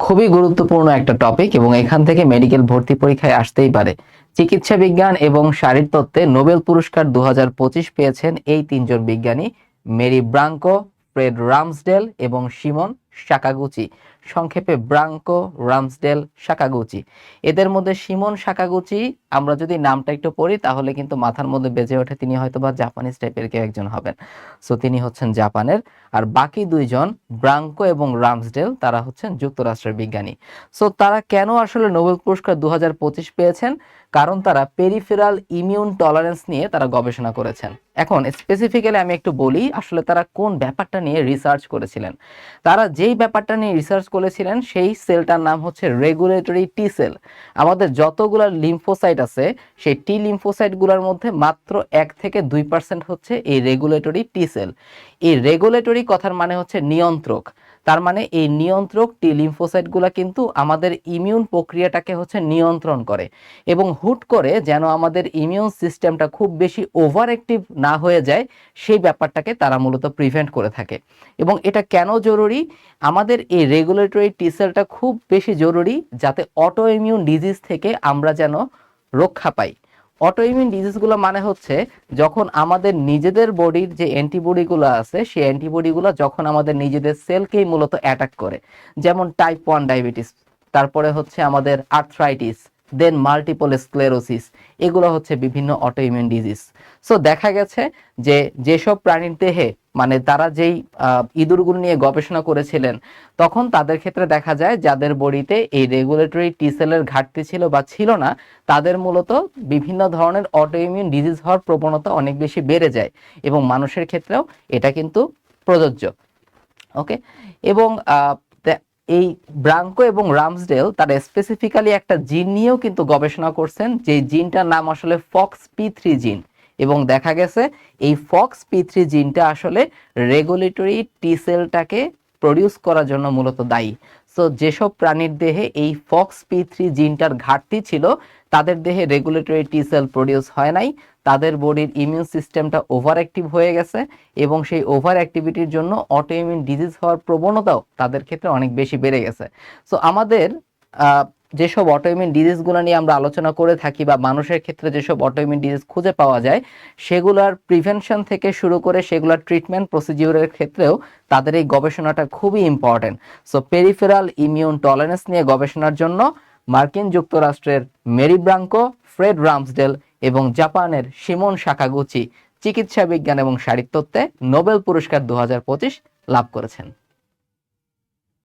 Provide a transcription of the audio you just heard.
খুবই গুরুত্বপূর্ণ একটা টপিক এবং এখান থেকে মেডিকেল ভর্তি পরীক্ষায় আসতেই পারে। চিকিৎসা বিজ্ঞান এবং শারীরতত্ত্বে নোবেল পুরস্কার দু হাজার পঁচিশ পেয়েছেন এই তিনজন বিজ্ঞানী, মেরি ব্রাঙ্কো, ফ্রেড রামসডেল এবং সিমন সাকাগুচি সংক্ষেপে ব্রাঙ্কো, রামসডেল সাকাগুচি এদের মধ্যে সিমন সাকাগুচি আমরা যদি নামটা একটু পড়ি, তাহলে কিন্তু মাথার মধ্যে বেজে ওঠে তিনি হয়তো বা জাপানিজ টাইপের কেউ একজন হবেন। সো তিনি হচ্ছেন জাপানের, আর বাকি দুইজন, ব্রাঙ্কো এবং রামসডেল, তারা হচ্ছেন যুক্তরাষ্ট্রের বিজ্ঞানী। সো তারা কেন আসলে নোবেল পুরস্কার দু হাজার পঁচিশ পেয়েছেন? কারণ তারা পেরিফেরাল ইমিউন টলারেন্স নিয়ে তারা গবেষণা করেছেন। এখন স্পেসিফিক্যালি আমি একটু বলি, আসলে তারা কোন ব্যাপারটা নিয়ে রিসার্চ করেছিলেন? তারা যেই ব্যাপারটা নিয়ে রিসার্চ করেছিলেন, সেই সেলটার নাম হচ্ছে রেগুলেটরি টি সেল আমাদের যতগুলো লিম্ফোসাইট আছে, সেই টি লিম্ফোসাইটগুলোর মধ্যে মাত্র এক থেকে দুই পার্সেন্ট হচ্ছে এই রেগুলেটরি টি সেল এই রেগুলেটরি কথার মানে হচ্ছে নিয়ন্ত্রক। তার মানে এই নিয়ন্ত্রক টি লিম্ফোসাইটগুলো কিন্তু আমাদের ইমিউন প্রক্রিয়াটাকে হচ্ছে নিয়ন্ত্রণ করে এবং হুট করে যেন আমাদের ইমিউন সিস্টেমটা খুব বেশি ওভার অ্যাক্টিভ না হয়ে যায়, সেই ব্যাপারটাকে তারা মূলত প্রিভেন্ট করে থাকে। এবং এটা কেন জরুরি? আমাদের এই রেগুলেটরি টি সেলটা খুব বেশি জরুরি যাতে অটো ইমিউন ডিজিজ থেকে আমরা যেন রক্ষা পাই। অটো ইমিউন ডিজিজগুলো মানে হচ্ছে যখন আমাদের নিজেদের বডির যে অ্যান্টিবডিগুলো আছে, সেই অ্যান্টিবডিগুলো যখন আমাদের নিজেদের সেলকেই মূলত অ্যাটাক করে। যেমন টাইপ ওয়ান ডায়াবেটিস তারপরে হচ্ছে আমাদের আর্থ্রাইটিস দেন মাল্টিপল স্ক্লেরোসিস এগুলো হচ্ছে বিভিন্ন অটো ইমিউন ডিজিজ সো দেখা গেছে যে যেসব প্রাণীর দেহে মানে তারা যেই ইঁদুরগুলো নিয়ে গবেষণা করেছিলেন, তখন তাদের ক্ষেত্রে দেখা যায় যাদের বডিতে এই রেগুলেটরি টি সেলের ঘাটতি ছিল বা ছিল না, তাদের মূলত বিভিন্ন ধরনের অটোইমিউন ডিজিজ হওয়ার প্রবণতা অনেক বেশি বেড়ে যায় এবং মানুষের ক্ষেত্রেও এটা কিন্তু প্রযোজ্য। ওকে এবং এই ব্রাঙ্কো এবং রামসডেল তারা স্পেসিফিক্যালি একটা জিন নিয়েও কিন্তু গবেষণা করছেন, যে জিনটার নাম আসলে ফক্স পি থ্রি জিন। এবং দেখা গেছে এই ফক্স পি থ্রি জিনটা আসলে রেগুলেটরি টি সেলটাকে প্রডিউস করার জন্য মূলত দায়ী। সো যেসব প্রাণীর দেহে এই ফক্স পি থ্রি জিনটার ঘাটতি ছিল, তাদের দেহে রেগুলেটরি টি সেল প্রডিউস হয় নাই, তাদের বডির ইমিউন সিস্টেমটা ওভার অ্যাক্টিভ হয়ে গেছে এবং সেই ওভার অ্যাক্টিভিটির জন্য অটো ইমিউন ডিজিজ হওয়ার প্রবণতাও তাদের ক্ষেত্রে অনেক বেশি বেড়ে গেছে। সো আমাদের যেসব অটোইমিউন ডিজিজগুলো নিয়ে আমরা আলোচনা করে থাকি বা মানুষের ক্ষেত্রে যেসব অটোইমিউন ডিজিজ খুঁজে পাওয়া যায়, সেগুলোর প্রিভেনশন থেকে শুরু করে সেগুলোর ট্রিটমেন্ট প্রসিডিউরের ক্ষেত্রেও তাদের এই গবেষণাটা খুবই important so peripheral immune tolerance নিয়ে গবেষণার জন্য মার্কিন যুক্তরাষ্ট্রের মেরি ব্রাঙ্কো, ফ্রেড রামসডেল এবং জাপানের সিমন সাকাগুচি চিকিৎসা বিজ্ঞান এবং শারীরতত্ত্বে নোবেল পুরস্কার দু হাজার পঁচিশ লাভ করেছেন।